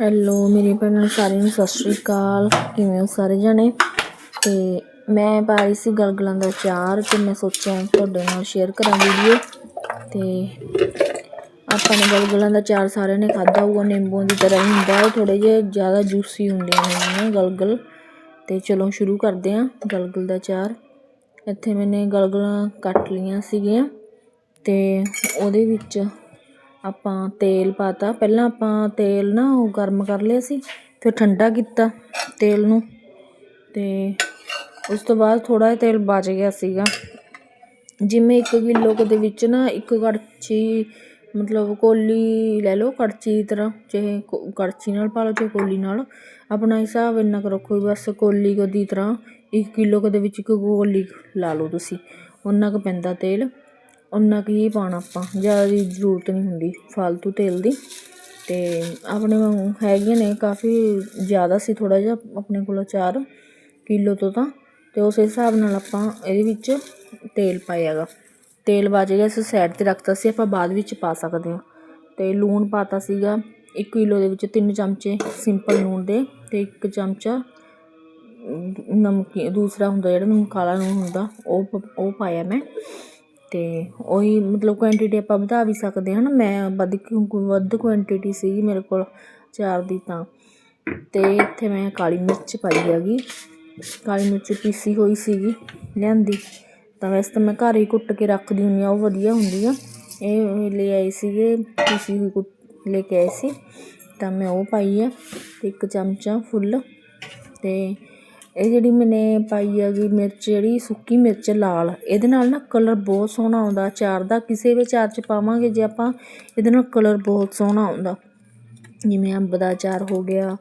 Hello ਮੇਰੇ ਭੈਣਾਂ ਸਾਰਿਆਂ ਨੂੰ ਸਤਿ ਸ਼੍ਰੀ ਅਕਾਲ। ਕਿਵੇਂ ਹੋ ਸਾਰੇ ਜਣੇ? ਤੇ ਮੈਂ ਪਾਈ ਸੀ ਗਲਗਲਾਂ ਦਾ ਚਾਰ ਤੇ ਮੈਂ ਸੋਚਿਆ ਤੁਹਾਡੇ ਨਾਲ ਸ਼ੇਅਰ ਕਰਾਂ ਵੀਡੀਓ ਤੇ ਆਪਾਂ ਨੇ ਗਲਗਲਾਂ ਦਾ ਚਾਰ ਸਾਰਿਆਂ ਨੇ ਖਾਦਾ ਹੋਊਗਾ, ਨਿੰਬੂਆਂ ਦੀ ਤਰ੍ਹਾਂ ਹੀ ਹੁੰਦਾ, ਉਹ ਥੋੜੇ ਜਿਹਾ ਜ਼ਿਆਦਾ ਜੂਸੀ ਹੁੰਦੀਆਂ ਨੇ ਗਲਗਲ। ਤੇ ਚਲੋ ਸ਼ੁਰੂ ਕਰਦੇ ਹਾਂ ਗਲਗਲ ਦਾ ਚਾਰ ਇੱਥੇ ਮੈਨੇ ਗਲਗਲਾਂ ਕੱਟ ਲਈਆਂ ਸੀਗੀਆਂ ਤੇ ਉਹਦੇ ਵਿੱਚ ਆਪਾਂ ਤੇਲ ਪਾਤਾ। ਪਹਿਲਾਂ ਆਪਾਂ ਤੇਲ ਨਾ ਉਹ ਗਰਮ ਕਰ ਲਿਆ ਸੀ, ਫਿਰ ਠੰਡਾ ਕੀਤਾ ਤੇਲ ਨੂੰ। ਅਤੇ ਉਸ ਤੋਂ ਬਾਅਦ ਥੋੜ੍ਹਾ ਜਿਹਾ ਤੇਲ ਬਚ ਗਿਆ ਸੀਗਾ। ਜਿਵੇਂ 1 ਕਿਲੋ ਦੇ ਵਿੱਚ ਨਾ ਇੱਕ ਕੜਛੀ, ਮਤਲਬ ਕੋਲੀ ਲੈ ਲਓ, ਕੜਛੀ ਦੀ ਤਰ੍ਹਾਂ, ਚਾਹੇ ਕੋ- ਕੜਛੀ ਨਾਲ ਪਾ ਲਓ, ਚਾਹੇ ਕੋਲੀ ਨਾਲ। ਆਪਣਾ ਹਿਸਾਬ ਇੰਨਾ ਕੁ ਰੱਖੋ ਬਸ ਕੋਲੀ ਕੁ ਦੀ ਤਰ੍ਹਾਂ 1 ਕਿਲੋ ਕੁ ਦੇ ਵਿੱਚ ਇੱਕ ਕੋਲੀ ਲਾ ਲਓ ਤੁਸੀਂ। ਉਨਾ ਕੁ ਪੈਂਦਾ ਤੇਲ। ਉਨਾ ਕੁ ਹੀ ਪਾਉਣਾ ਆਪਾਂ, ਜ਼ਿਆਦਾ ਦੀ ਜ਼ਰੂਰਤ ਨਹੀਂ ਹੁੰਦੀ ਫਾਲਤੂ ਤੇਲ ਦੀ। ਅਤੇ ਆਪਣੇ ਵਾਂਗੂ ਹੈਗੀਆਂ ਨੇ ਕਾਫੀ, ਜ਼ਿਆਦਾ ਸੀ ਥੋੜ੍ਹਾ ਜਿਹਾ ਆਪਣੇ ਕੋਲ ਚਾਰ ਕਿਲੋ ਤੋਂ ਤਾਂ। ਅਤੇ ਉਸ ਹਿਸਾਬ ਨਾਲ ਆਪਾਂ ਇਹਦੇ ਵਿੱਚ ਤੇਲ ਪਾਇਆ ਗਾ। ਤੇਲ ਬਚ ਗਿਆ ਅਸੀਂ ਸਾਈਡ ਤੇ ਰੱਖਤਾ ਸੀ, ਆਪਾਂ ਬਾਅਦ ਵਿੱਚ ਪਾ ਸਕਦੇ ਹਾਂ। ਅਤੇ ਲੂਣ ਪਾਤਾ ਸੀਗਾ, ਇੱਕ ਕਿਲੋ ਦੇ ਵਿੱਚ ਤਿੰਨ ਚਮਚੇ ਸਿੰਪਲ ਲੂਣ ਦੇ ਅਤੇ ਇੱਕ ਚਮਚਾ ਨਮਕੀ ਦੂਸਰਾ ਹੁੰਦਾ ਜਿਹੜਾ ਨਮਕਾਲਾ ਲੂਣ ਹੁੰਦਾ, ਉਹ ਪ- ਉਹ ਪਾਇਆ ਮੈਂ। ਅਤੇ ਉਹੀ ਮਤਲਬ ਕੁਆਂਟਿਟੀ ਆਪਾਂ ਵਧਾ ਵੀ ਸਕਦੇ ਹਾਂ ਨਾ ਮੈਂ ਵੱਧ ਕਿਉਂ ਵੱਧ ਕੁਆਂਟਿਟੀ ਸੀਗੀ ਮੇਰੇ ਕੋਲ ਚਾਰ ਦੀ ਤਾਂ। ਅਤੇ ਇੱਥੇ ਮੈਂ ਕਾਲੀ ਮਿਰਚ ਪਾਈ ਹੈਗੀ। ਕਾਲੀ ਮਿਰਚ ਪੀਸੀ ਹੋਈ ਸੀਗੀ ਲਿਆਂਦੀ। ਤਾਂ ਵੈਸੇ ਤਾਂ ਮੈਂ ਘਰ ਹੀ ਕੁੱਟ ਕੇ ਰੱਖਦੀ ਹੁੰਦੀ ਆ ਉਹ ਵਧੀਆ ਹੁੰਦੀ ਆ। ਇਹ ਲੈ ਆਏ ਸੀਗੇ, ਪੀਸੀ ਹੋਈ ਕੁੱਟ ਲੈ ਕੇ ਆਏ ਸੀ। ਤਾਂ ਮੈਂ ਉਹ ਪਾਈ ਆ ਤੇ ਇੱਕ ਚਮਚਾ ਫੁੱਲ। ਅਤੇ ਇਹ ਜਿਹੜੀ ਮੈਨੇ ਪਾਈ ਹੈਗੀ ਮਿਰਚ, ਜਿਹੜੀ ਸੁੱਕੀ ਮਿਰਚ ਲਾਲ, ਇਹਦੇ ਨਾਲ ਨਾ ਕਲਰ ਬਹੁਤ ਸੋਹਣਾ ਆਉਂਦਾ। ਅਚਾਰ ਦਾ ਕਿਸੇ ਵੀ ਅਚਾਰ 'ਚ ਪਾਵਾਂਗੇ, ਜੇ ਆਪਾਂ ਇਹਦੇ ਨਾਲ ਕਲਰ ਬਹੁਤ ਸੋਹਣਾ ਆਉਂਦਾ। ਜਿਵੇਂ ਅੰਬ ਦਾ ਅਚਾਰ ਹੋ ਗਿਆ,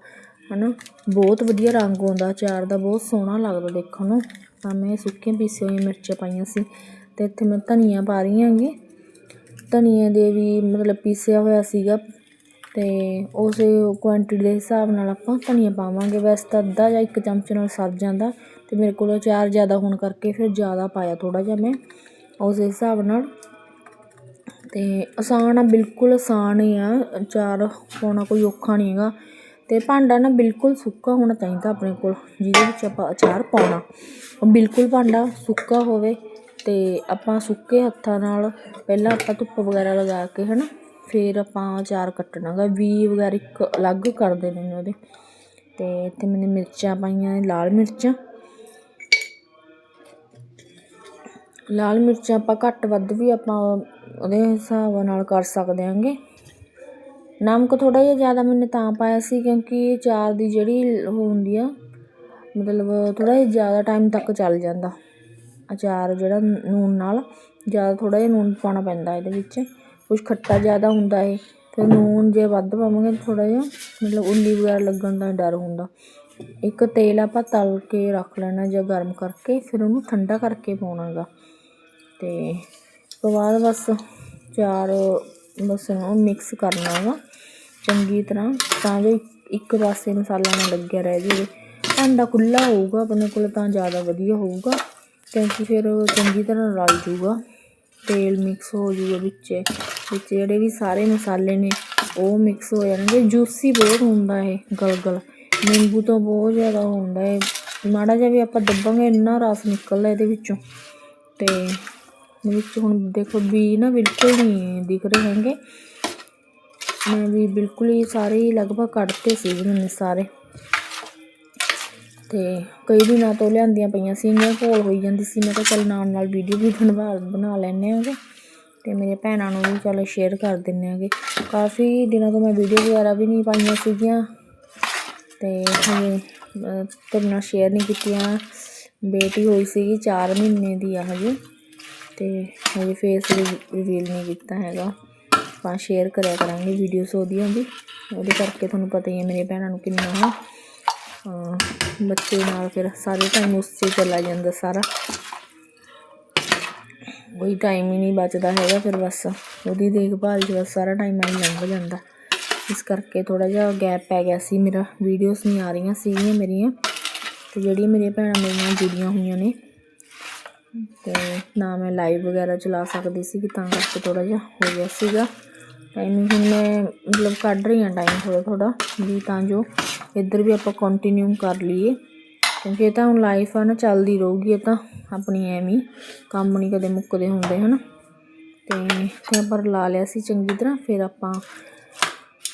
ਹਨਾ? ਬਹੁਤ ਵਧੀਆ ਰੰਗ ਆਉਂਦਾ ਅਚਾਰ ਦਾ, ਬਹੁਤ ਸੋਹਣਾ ਲੱਗਦਾ ਦੇਖਣ ਨੂੰ। ਤਾਂ ਮੈਂ ਸੁੱਕੀਆਂ ਪੀਸੀਆਂ ਹੋਈਆਂ ਮਿਰਚਾਂ ਪਾਈਆਂ ਸੀ ਤੇ ਇੱਥੇ ਮੈਂ ਧਨੀਆ ਪਾ ਰਹੀ ਹਾਂਗੀ। ਧਨੀਏ ਦੇ ਵੀ ਮਤਲਬ ਪੀਸਿਆ ਹੋਇਆ ਸੀਗਾ। ਅਤੇ ਉਸ ਕੁਆਂਟਿਟੀ ਦੇ ਹਿਸਾਬ ਨਾਲ ਆਪਾਂ ਧਨੀਆ ਪਾਵਾਂਗੇ। ਵੈਸੇ ਤਾਂ ਅੱਧਾ ਜਾਂ ਇੱਕ ਚਮਚ ਨਾਲ ਸਰ ਜਾਂਦਾ ਅਤੇ ਮੇਰੇ ਕੋਲ ਅਚਾਰ ਜ਼ਿਆਦਾ ਹੋਣ ਕਰਕੇ ਫਿਰ ਜ਼ਿਆਦਾ ਪਾਇਆ ਥੋੜ੍ਹਾ ਜਿਹਾ ਮੈਂ ਉਸ ਹਿਸਾਬ ਨਾਲ। ਅਤੇ ਆਸਾਨ ਆ, ਬਿਲਕੁਲ ਆਸਾਨ ਹੀ ਆ। ਅਚਾਰ ਪਾਉਣਾ ਕੋਈ ਔਖਾ ਨਹੀਂ ਹੈਗਾ ਅਤੇ ਭਾਂਡਾ ਨਾ ਬਿਲਕੁਲ ਸੁੱਕਾ ਹੋਣਾ ਚਾਹੀਦਾ ਆਪਣੇ ਕੋਲ, ਜਿਹਦੇ ਵਿੱਚ ਆਪਾਂ ਅਚਾਰ ਪਾਉਣਾ। ਉਹ ਬਿਲਕੁਲ ਭਾਂਡਾ ਸੁੱਕਾ ਹੋਵੇ ਅਤੇ ਆਪਾਂ ਸੁੱਕੇ ਹੱਥਾਂ ਨਾਲ ਪਹਿਲਾਂ ਆਪਾਂ ਧੁੱਪ ਵਗੈਰਾ ਲਗਾ ਕੇ ਹੈ ਨਾ ਫਿਰ ਆਪਾਂ ਅਚਾਰ ਕੱਟਣਾ ਗਾ। ਵੀ ਵਗੈਰਾ ਇੱਕ ਅਲੱਗ ਕਰ ਦੇਣੇ ਨੇ ਉਹਦੇ। ਅਤੇ ਇੱਥੇ ਮੈਨੇ ਮਿਰਚਾਂ ਪਾਈਆਂ ਲਾਲ ਮਿਰਚਾਂ। ਲਾਲ ਮਿਰਚਾਂ ਆਪਾਂ ਘੱਟ ਵੱਧ ਵੀ ਆਪਾਂ ਉਹਦੇ ਹਿਸਾਬ ਨਾਲ ਕਰ ਸਕਦੇ ਆਂਗੇ ਨਮਕ ਥੋੜਾ ਜਿਹਾ ਜ਼ਿਆਦਾ ਮੈਨੇ ਤਾਂ ਪਾਇਆ ਸੀ ਕਿਉਂਕਿ ਅਚਾਰ ਦੀ ਜਿਹੜੀ ਉਹ ਹੁੰਦੀ ਆ, ਮਤਲਬ ਥੋੜਾ ਜਿਹਾ ਜ਼ਿਆਦਾ ਟਾਈਮ ਤੱਕ ਚੱਲ ਜਾਂਦਾ। ਅਚਾਰ ਜਿਹੜਾ ਨੂਨ ਨਾਲ ਜ਼ਿਆਦਾ ਥੋੜਾ ਜਿਹਾ ਨੂਨ ਪਾਉਣਾ ਪੈਂਦਾ ਇਹਦੇ ਵਿੱਚ। ਕੁਛ ਖੱਟਾ ਜ਼ਿਆਦਾ ਹੁੰਦਾ ਹੈ ਫਿਰ ਲੂਣ ਜੇ ਵੱਧ ਪਾਵਾਂਗੇ ਥੋੜ੍ਹਾ ਜਿਹਾ, ਮਤਲਬ ਉੱਲੀ ਵਗੈਰਾ ਲੱਗਣ ਦਾ ਡਰ ਹੁੰਦਾ। ਇੱਕ ਤੇਲ ਆਪਾਂ ਤਲ ਕੇ ਰੱਖ ਲੈਣਾ ਜਾਂ ਗਰਮ ਕਰਕੇ, ਫਿਰ ਉਹਨੂੰ ਠੰਡਾ ਕਰਕੇ ਪਾਉਣਾਗਾ। ਤੇ ਉਸ ਤੋਂ ਬਾਅਦ ਬਸ ਚਾਰ ਬਸ ਉਹ ਮਿਕਸ ਕਰਨਾ ਵਾ ਚੰਗੀ ਤਰ੍ਹਾਂ, ਤਾਂ ਜੋ ਇੱਕ ਪਾਸੇ ਮਸਾਲਾ ਨਾ ਲੱਗਿਆ ਰਹਿ ਜਾਵੇ। ਭਾਂਡਾ ਖੁੱਲਾ ਹੋਊਗਾ, ਆਪਣੇ ਕੋਲ ਤਾਂ ਜ਼ਿਆਦਾ ਵਧੀਆ ਹੋਊਗਾ, ਕਿਉਂਕਿ ਫਿਰ ਚੰਗੀ ਤਰ੍ਹਾਂ ਰਲ ਜੂਗਾ, ਤੇਲ ਮਿਕਸ ਹੋ ਜੂਗਾ ਵਿੱਚ। ਵਿੱਚ ਜਿਹੜੇ ਵੀ ਸਾਰੇ ਮਸਾਲੇ ਨੇ, ਉਹ ਮਿਕਸ ਹੋ ਜਾਣਗੇ। ਜੂਸੀ ਬਹੁਤ ਹੁੰਦਾ ਇਹ ਗਲਗਲ। ਨਿੰਬੂ ਤੋਂ ਬਹੁਤ ਜ਼ਿਆਦਾ ਹੁੰਦਾ ਹੈ ਮਾੜਾ ਜਿਹਾ ਵੀ ਆਪਾਂ ਦੱਬਾਂਗੇ, ਇੰਨਾ ਰਸ ਨਿਕਲਦਾ ਇਹਦੇ ਵਿੱਚੋਂ। ਤੇ ਵਿੱਚ ਹੁਣ ਦੇਖੋ ਵੀ ਨਾ ਬਿਲਕੁਲ ਨਹੀਂ ਦਿਖ ਰਹੇ ਹੈਗੇ। ਮੈਂ ਵੀ ਬਿਲਕੁਲ ਹੀ ਸਾਰੇ ਹੀ ਲਗਭਗ ਕੱਢਤੇ ਸੀ ਮੈਨੇ ਸਾਰੇ। ਤੇ ਕਈ ਦਿਨਾਂ ਤੋਂ ਲਿਆਂਦੀਆਂ ਪਈਆਂ ਸੀਗੀਆਂ ਘੋਲ ਹੋਈ ਜਾਂਦੀ ਸੀ। ਮੈਂ ਕਿਹਾ ਚੱਲ ਨਾਲ ਨਾਲ ਵੀਡੀਓ ਵੀ ਬਣਵਾ ਬਣਾ ਲੈਂਦੇ ਆਂਗੇ ਤੇ ਮੇਰੇ ਭੈਣਾਂ ਨੂੰ ਵੀ ਚਲੋ ਸ਼ੇਅਰ ਕਰ ਦਿੰਨੇ ਆਂਗੇ ਕਾਫੀ ਦਿਨਾਂ ਤੋਂ ਮੈਂ ਵੀਡੀਓ ਵਗੈਰਾ ਵੀ ਨਹੀਂ ਪਾਈਆਂ ਸੀਗੀਆਂ। ਤੇ ਹਜੇ ਤੁਹਾਡੇ ਨਾਲ ਸ਼ੇਅਰ ਨਹੀਂ ਕੀਤੀਆਂ। ਬੇਟੀ ਹੋਈ ਸੀਗੀ 4 ਮਹੀਨੇ ਦੀ ਆ ਹਜੇ। ਤੇ ਹਜੇ ਫੇਸ ਰਿਵੀਲ ਨਹੀਂ ਕੀਤਾ ਹੈਗਾ। ਆਪਾਂ ਸ਼ੇਅਰ ਕਰਿਆ ਕਰਾਂਗੇ ਵੀਡੀਓਸ ਉਹਦੀਆਂ ਵੀ। ਉਹਦੇ ਕਰਕੇ ਤੁਹਾਨੂੰ ਪਤਾ ਹੀ ਹੈ ਮੇਰੇ ਭੈਣਾਂ ਨੂੰ ਕਿੰਨਾ ਹੈ ਬੱਚੇ ਨਾਲ ਫਿਰ ਸਾਰੇ ਟਾਈਮ ਉਸ 'ਚ ਚਲਾ ਜਾਂਦਾ ਸਾਰਾ। ਕੋਈ ਟਾਈਮ ਹੀ ਨਹੀਂ ਬਚਦਾ ਹੈਗਾ ਫਿਰ ਬਸ ਉਹਦੀ ਦੇਖਭਾਲ 'ਚ ਬਸ ਸਾਰਾ ਟਾਈਮ ਐਂ ਲੰਘ ਜਾਂਦਾ। ਇਸ ਕਰਕੇ ਥੋੜਾ ਜਿਹਾ ਗੈਪ ਪੈ ਗਿਆ ਸੀ ਮੇਰਾ ਵੀਡੀਓਜ਼ ਨਹੀਂ ਆ ਰਹੀਆਂ ਸੀਗੀਆਂ ਮੇਰੀਆਂ ਤੇ ਜਿਹੜੀਆਂ ਮੇਰੀਆਂ ਭੈਣਾਂ ਮੇਰੀਆਂ ਜੁੜੀਆਂ ਹੋਈਆਂ ਨੇ ਤੇ ਨਾ ਮੈਂ ਲਾਈਵ ਵਗੈਰਾ ਚਲਾ ਸਕਦੀ ਸੀ ਕਿ ਤਾਂ ਕਰਕੇ ਥੋੜਾ ਜਿਹਾ ਹੋ ਗਿਆ ਸੀਗਾ। ਟਾਈਮਿੰਗ ਹੁਣ ਮੈਂ ਮਤਲਬ ਕੱਢ ਰਹੀ ਹਾਂ ਟਾਈਮ ਥੋੜ੍ਹਾ ਥੋੜ੍ਹਾ ਵੀ ਤਾਂ ਜੋ ਇੱਧਰ ਵੀ ਆਪਾਂ ਕੰਟੀਨਿਊ ਕਰ ਲਈਏ। ਕਿਉਂਕਿ ਇਹ ਤਾਂ ਹੁਣ ਲਾਈਫ ਆ ਨਾ ਚੱਲਦੀ ਰਹੂਗੀ, ਇਹ ਤਾਂ ਆਪਣੀ ਐਵੇਂ ਕੰਮ ਨਹੀਂ ਕਦੇ ਮੁੱਕਦੇ ਹੁੰਦੇ, ਹਨ? ਤੇ ਫਿਰ ਆਪਾਂ ਲਾ ਲਿਆ ਸੀ ਚੰਗੀ ਤਰ੍ਹਾਂ, ਫਿਰ ਆਪਾਂ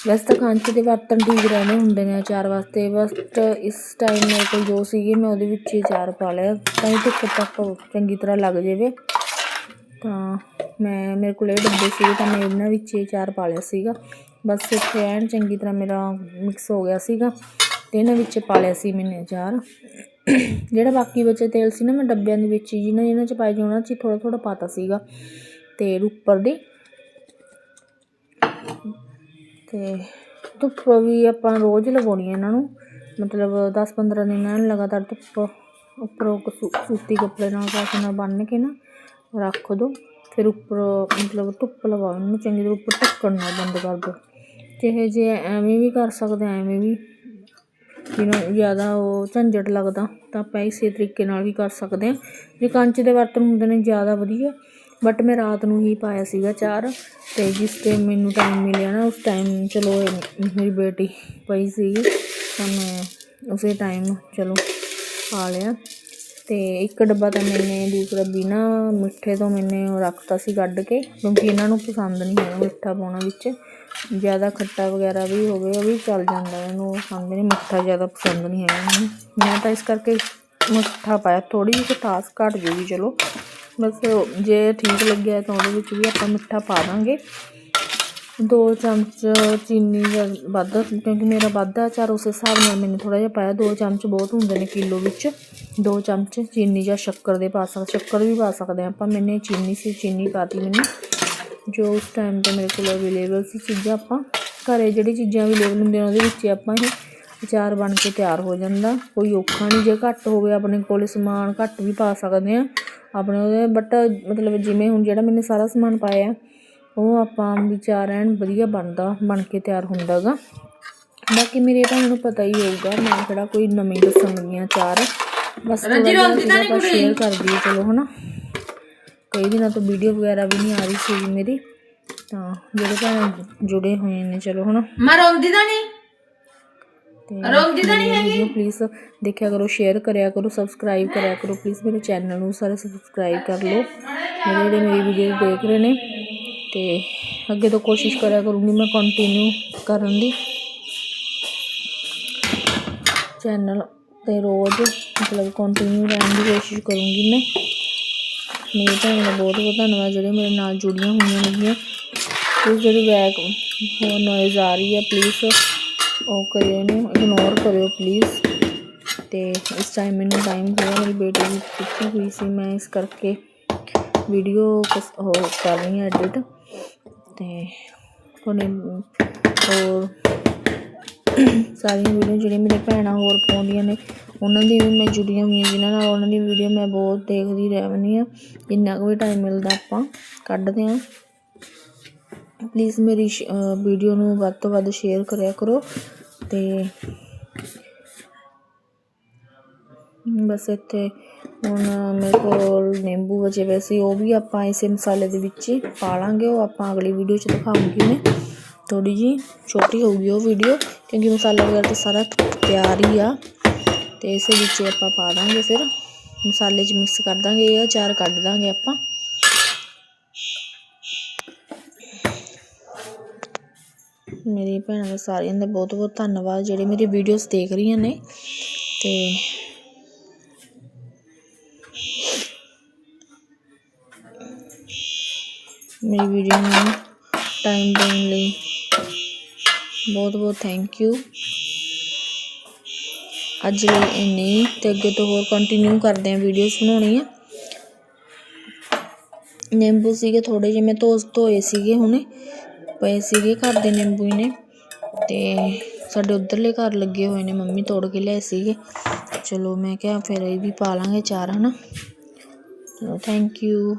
ਵੈਸੇ ਤਾਂ ਖਾਂਚੇ ਦੇ ਬਰਤਨ ਠੀਕ ਰਹਿੰਦੇ ਹੁੰਦੇ ਨੇ ਚਾਰ ਵਾਸਤੇ, ਬਸ ਇਸ ਟਾਈਮ ਮੇਰੇ ਕੋਲ ਜੋ ਸੀਗੇ ਮੈਂ ਉਹਦੇ ਵਿੱਚ ਹੀ ਅਚਾਰ ਪਾ ਲਿਆ, ਤਾਂ ਹੀ ਧੁੱਪ ਤੱਕ ਚੰਗੀ ਤਰ੍ਹਾਂ ਲੱਗ ਜਾਵੇ। ਤਾਂ ਮੈਂ, ਮੇਰੇ ਕੋਲ ਇਹ ਡੱਬੇ ਸੀਗੇ, ਤਾਂ ਮੈਂ ਇਹਨਾਂ ਵਿੱਚ ਹੀ ਅਚਾਰ ਪਾ ਲਿਆ ਸੀਗਾ। ਬਸ ਇੱਥੇ ਐਨ ਚੰਗੀ ਤਰ੍ਹਾਂ ਮੇਰਾ ਮਿਕਸ ਹੋ ਗਿਆ ਸੀਗਾ। ਅਤੇ ਇਹਨਾਂ ਵਿੱਚ ਪਾ ਲਿਆ ਸੀ ਮੈਨੇ ਅਚਾਰ। ਜਿਹੜਾ ਬਾਕੀ ਬਚੇ ਤੇਲ ਸੀ ਨਾ ਮੈਂ ਡੱਬਿਆਂ ਦੇ ਵਿੱਚ ਹੀ, ਜਿਹਨਾਂ ਜਿਹਨਾਂ 'ਚ ਪਾਇਆ ਜੀ ਉਹਨਾਂ 'ਚ ਥੋੜ੍ਹਾ ਥੋੜ੍ਹਾ ਪਾਤਾ ਸੀਗਾ। ਤੇਲ ਉੱਪਰ ਦੀ। ਤੇ ਧੁੱਪ ਵੀ ਆਪਾਂ ਰੋਜ਼ ਲਗਾਉਣੀ ਹੈ ਇਹਨਾਂ ਨੂੰ। ਮਤਲਬ 10-15 ਦਿਨ ਇਹਨਾਂ ਨੂੰ ਲਗਾਤਾਰ ਧੁੱਪ ਉੱਪਰੋਂ ਇੱਕ ਸੂਤੀ ਕੱਪੜੇ ਨਾਲ ਕਾਸੇ ਨਾਲ ਬੰਨ੍ਹ ਕੇ ਨਾ ਰੱਖ ਦਿਓ ਫਿਰ ਉੱਪਰ ਮਤਲਬ ਧੁੱਪ ਲਵਾਓ ਇਹਨੂੰ, ਚੰਗੀ ਤਰ੍ਹਾਂ ਉੱਪਰ ਢੱਕਣ ਨਾਲ ਬੰਦ ਕਰ ਦਿਓ ਇਹ ਜੇ ਐਵੇਂ ਵੀ ਕਰ ਸਕਦੇ ਐਵੇਂ ਵੀ ਜਿਹਨੂੰ ਜ਼ਿਆਦਾ ਉਹ ਝੰਜਟ ਲੱਗਦਾ, ਤਾਂ ਆਪਾਂ ਇਸੇ ਤਰੀਕੇ ਨਾਲ ਵੀ ਕਰ ਸਕਦੇ ਹਾਂ। ਜੇ ਕੰਚ ਦੇ ਬਰਤਨ ਹੁੰਦੇ ਨੇ ਜ਼ਿਆਦਾ ਵਧੀਆ ਬਟ ਮੈਂ ਰਾਤ ਨੂੰ ਹੀ ਪਾਇਆ ਸੀਗਾ ਚਾਰ, ਤੇ ਜਿਸ ਤੇ ਮੈਨੂੰ ਟਾਈਮ ਮਿਲਿਆ ਨਾ, ਉਸ ਟਾਈਮ ਚਲੋ ਮੇਰੀ ਬੇਟੀ ਪਈ ਸੀਗੀ ਤਾਂ ਮੈਂ ਉਸੇ ਟਾਈਮ ਚਲੋ ਪਾ ਲਿਆ। ਤੇ ਇੱਕ ਡੱਬਾ ਤਾਂ ਮੈਨੇ ਦੂਸਰਾ ਬਿਨਾ ਮਿੱਠੇ ਤੋਂ ਮੈਨੇ ਉਹ ਰੱਖਤਾ ਸੀ ਕੱਢ ਕੇ, ਕਿਉਂਕਿ ਇਹਨਾਂ ਨੂੰ ਪਸੰਦ ਨਹੀਂ ਹੈਗਾ ਮਿੱਠਾ ਪਾਉਣਾ ਵਿੱਚ। ਜ਼ਿਆਦਾ ਖੱਟਾ ਵਗੈਰਾ ਵੀ ਹੋਵੇ, ਉਹ ਵੀ ਚੱਲ ਜਾਂਦਾ ਇਹਨੂੰ ਸਾਨੂੰ ਖਾਂਦੇ ਨਹੀਂ ਮਿੱਠਾ ਜ਼ਿਆਦਾ ਪਸੰਦ ਨਹੀਂ ਹੈਗਾ ਇਹਨਾਂ ਮੈਂ ਤਾਂ ਇਸ ਕਰਕੇ ਮਿੱਠਾ ਪਾਇਆ। ਥੋੜੀ ਜਿਹੀ ਖਟਾਸ ਘੱਟ ਜੂਗੀ, ਚਲੋ। ਬਸ ਜੇ ਠੀਕ ਲੱਗਿਆ ਤਾਂ ਉਹਦੇ ਵਿੱਚ ਵੀ ਆਪਾਂ ਮਿੱਠਾ ਪਾ ਦਾਂਗੇ। ਦੋ ਚਮਚ ਚੀਨੀ ਦਾ ਵੱਧ, ਕਿਉਂਕਿ ਮੇਰਾ ਵੱਧ ਚਾਰ ਉਸ ਹਿਸਾਬ ਨਾਲ ਮੈਨੂੰ ਥੋੜ੍ਹਾ ਜਿਹਾ ਪਾਇਆ। ਦੋ ਚਮਚ ਬਹੁਤ ਹੁੰਦੇ ਨੇ ਕਿਲੋ ਵਿੱਚ। ਦੋ ਚਮਚ ਚੀਨੀ ਜਾਂ ਸ਼ੱਕਰ ਦੇ ਪਾ ਸਕਦੇ ਸ਼ੱਕਰ ਵੀ ਪਾ ਸਕਦੇ ਹਾਂ ਆਪਾਂ। ਮੈਨੇ ਚੀਨੀ ਸੀ, ਚੀਨੀ ਪਾਤੀ ਮੈਨੂੰ। ਜੋ ਉਸ ਟਾਈਮ 'ਤੇ ਮੇਰੇ ਕੋਲ ਅਵੇਲੇਬਲ ਸੀ ਚੀਜ਼ਾਂ ਆਪਾਂ ਘਰੇ ਜਿਹੜੀ ਚੀਜ਼ਾਂ ਅਵੇਲੇਬਲ ਹੁੰਦੀਆਂ ਉਹਦੇ ਵਿੱਚ ਆਪਾਂ ਇਹ ਅਚਾਰ ਬਣ ਕੇ ਤਿਆਰ ਹੋ ਜਾਂਦਾ। ਕੋਈ ਔਖਾ ਨਹੀਂ ਜੇ ਘੱਟ ਹੋਵੇ ਆਪਣੇ ਕੋਲ ਸਮਾਨ ਘੱਟ ਵੀ ਪਾ ਸਕਦੇ ਆ ਆਪਣੇ ਉਹਦੇ ਬਟ ਮਤਲਬ ਜਿਵੇਂ ਹੁਣ ਜਿਹੜਾ ਮੈਨੇ ਸਾਰਾ ਸਮਾਨ ਪਾਇਆ ਉਹ ਆਪਾਂ ਵਿਚਾਰ ਐਨ ਵਧੀਆ ਬਣਦਾ ਬਣ ਕੇ ਤਿਆਰ ਹੁੰਦਾ ਗਾ ਬਾਕੀ ਮੇਰੇ ਤਾਂ ਨੂੰ ਪਤਾ ਹੀ ਹੋਊਗਾ ਮੈਂ ਕਿਹੜਾ ਕੋਈ ਨਵੀਂ ਦੱਸਣ ਲੱਗੀ ਚਾਰ ਬਸ ਥੋੜ੍ਹਾ ਜਿਹਾ ਸੀਗਾ ਆਪਾਂ ਸ਼ੇਅਰ ਕਰ ਦਈਏ ਚਲੋ ਹਨਾ। ਕਈ ਦਿਨਾਂ ਤੋਂ ਵੀਡੀਓ ਵਗੈਰਾ ਵੀ ਨਹੀਂ ਆ ਰਹੀ ਸੀ ਮੇਰੀ ਤਾਂ ਜਿਹੜੇ ਭੈਣ ਜੁੜੇ ਹੋਏ ਨੇ ਚਲੋ ਹਨਾ ਮੈਂ ਰੋਂਦੀ ਤਾਂ ਨਹੀਂ। ਰੋਂਦੀ ਤਾਂ ਨਹੀਂ ਹੈਗੀ। ਪਲੀਜ਼ ਦੇਖਿਆ ਕਰੋ ਸ਼ੇਅਰ ਕਰਿਆ ਕਰੋ ਸਬਸਕ੍ਰਾਈਬ ਕਰਿਆ ਕਰੋ। ਪਲੀਜ਼ ਮੇਰੇ ਚੈਨਲ ਨੂੰ ਸਾਰੇ ਸਬਸਕ੍ਰਾਈਬ ਕਰ ਲਓ। ਮੇਰੇ ਜਿਹੜੇ ਮੇਰੀ ਵੀਡੀਓ ਦੇਖ ਰਹੇ ਨੇ ਤੇ ਅੱਗੇ ਤੋਂ ਕੋਸ਼ਿਸ਼ ਕਰਿਆ ਕਰੂੰਗੀ ਮੈਂ ਕੰਟੀਨਿਊ ਕਰਨ ਦੀ। ਚੈਨਲ ਤੇ ਰੋਜ਼ ਮਤਲਬ ਕੰਟੀਨਿਊ ਰਹਿਣ ਦੀ ਕੋਸ਼ਿਸ਼ ਕਰੂੰਗੀ ਮੈਂ। ਮੇਰੀ ਭੈਣ ਦਾ ਬਹੁਤ ਬਹੁਤ ਧੰਨਵਾਦ, ਜਿਹੜੇ ਮੇਰੇ ਨਾਲ ਜੁੜੀਆਂ ਹੋਈਆਂ ਨੇਗੀਆਂ। ਤੇ ਜਿਹੜੀ ਬੈਕ ਹੋਰ ਨੋਇਜ਼ ਆ ਰਹੀ ਹੈ ਪਲੀਜ਼ ਉਹ ਕਰਿਓ ਇਹਨੂੰ ਇਗਨੋਰ ਕਰਿਓ ਪਲੀਜ਼ ਤੇ ਇਸ ਟਾਈਮ ਮੈਨੂੰ ਟਾਈਮ ਹੋਇਆ, ਮੇਰੀ ਬੇਟੀ ਦੀ ਛੁੱਟੀ ਹੋਈ ਸੀ, ਮੈਂ ਇਸ ਕਰਕੇ ਵੀਡੀਓ ਉਹ ਕਰ ਰਹੀ ਹਾਂ ਐਡਿਟ ਤੇ ਉਹਨੇ ਹੋਰ ਸਾਰੀਆਂ ਵੀਡੀਓ ਜਿਹੜੀਆਂ ਮੇਰੇ ਭੈਣਾਂ ਹੋਰ ਪਾਉਂਦੀਆਂ ਨੇ, ਉਹਨਾਂ ਦੀ ਵੀ ਮੈਂ ਜੁੜੀਆਂ ਹੋਈਆਂ ਜਿਨ੍ਹਾਂ ਨਾਲ ਉਹਨਾਂ ਦੀ ਵੀਡੀਓ ਮੈਂ ਬਹੁਤ ਦੇਖਦੀ ਰਹਿੰਦੀ ਹਾਂ। ਜਿੰਨਾ ਕੁ ਵੀ ਟਾਈਮ ਮਿਲਦਾ ਆਪਾਂ ਕੱਢਦੇ ਹਾਂ। ਪਲੀਜ਼ ਮੇਰੀ ਵੀਡੀਓ ਨੂੰ ਵੱਧ ਤੋਂ ਵੱਧ ਸ਼ੇਅਰ ਕਰਿਆ ਕਰੋ ਤੇ ਬਸ ਇੱਥੇ ਹੁਣ ਮੇਰੇ ਕੋਲ ਨਿੰਬੂ ਬਚੇ ਪਏ ਸੀ, ਉਹ ਵੀ ਆਪਾਂ ਇਸੇ ਮਸਾਲੇ ਦੇ ਵਿੱਚ ਹੀ ਪਾ ਲਾਂਗੇ, ਉਹ ਆਪਾਂ ਅਗਲੀ ਵੀਡੀਓ 'ਚ ਦਿਖਾਉਂਗੀ ਮੈਂ। ਥੋੜੀ ਜੀ ਛੋਟੀ ਹੋਊਗੀ ਉਹ ਵੀਡੀਓ। ਕਿਉਂਕਿ ਮਸਾਲਾ ਵਗੈਰਾ ਤਾਂ ਸਾਰਾ ਤਿਆਰ ਹੀ ਆ। ਤੇ ਇਸੇ ਵਿੱਚ ਆਪਾਂ ਪਾ ਦਾਂਗੇ ਫਿਰ। ਮਸਾਲੇ 'ਚ ਮਿਕਸ ਕਰ ਦਾਂਗੇ ਇਹ ਅਚਾਰ ਕੱਢ ਦਾਂਗੇ ਆਪਾਂ। ਮੇਰੀ ਭੈਣਾਂ ਦਾ ਸਾਰਿਆਂ ਦਾ ਬਹੁਤ ਬਹੁਤ ਧੰਨਵਾਦ, ਜਿਹੜੇ ਮੇਰੀ ਵੀਡੀਓਜ਼ ਦੇਖ ਰਹੀਆਂ ਨੇ। ਤੇ ਮੇਰੀ ਵੀਡੀਓ ਨੂੰ ਟਾਈਮ ਦੇਣ ਲਈ ਬਹੁਤ ਬਹੁਤ ਥੈਂਕ ਯੂ ਅੱਜ ਲਈ ਇੰਨੀ ਤੇ ਅੱਗੇ ਤੋਂ ਹੋਰ ਕੰਟੀਨਿਊ ਕਰਦੇ ਹਾਂ ਵੀਡੀਓਜ਼ ਬਣਾਉਣੀਆਂ। ਨਿੰਬੂ ਸੀਗੇ ਥੋੜੇ ਜਿਹੇ, ਮੈਂ ਧੋ ਧੋਏ ਸੀਗੇ ਹੁਣੇ। ਪਏ ਸੀਗੇ ਘਰ ਦੇ ਨਿੰਬੂ ਹੀ ਨੇ। ਤੇ ਸਾਡੇ ਉਧਰਲੇ ਘਰ ਲੱਗੇ ਹੋਏ ਨੇ, ਮੰਮੀ ਤੋੜ ਕੇ ਲਿਆਏ ਸੀਗੇ। ਚਲੋ ਮੈਂ ਕਿਹਾ ਫਿਰ ਇਹ ਵੀ ਪਾ ਲਾਂਗੇ ਚਾਰ, ਹਨਾ? ਚਲੋ ਥੈਂਕ ਯੂ